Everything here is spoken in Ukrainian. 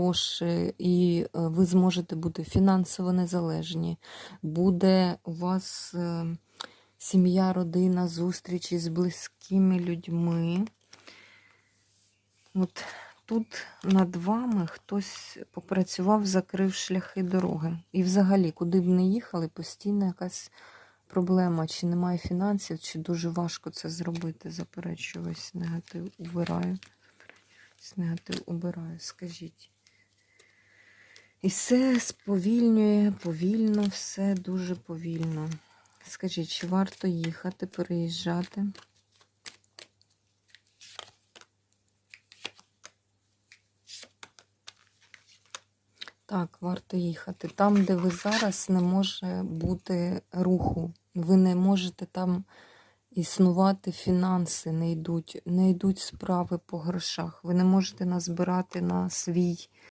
хороше, і е, ви зможете бути фінансово незалежні. Буде у вас е, сім'я, родина, зустрічі з близькими людьми. От тут над вами хтось попрацював, закрив шляхи дороги. І взагалі, куди б не їхали, постійно якась проблема, чи немає фінансів, чи дуже важко це зробити. Заперечую весь негатив убираю. Весь негатив убираю, скажіть. І все сповільнює, повільно, все дуже повільно. Скажіть, чи варто їхати, переїжджати? Так, варто їхати. Там, де ви зараз, не може бути руху. Ви не можете там існувати, фінанси не йдуть, не йдуть справи по грошах. Ви не можете назбирати на свій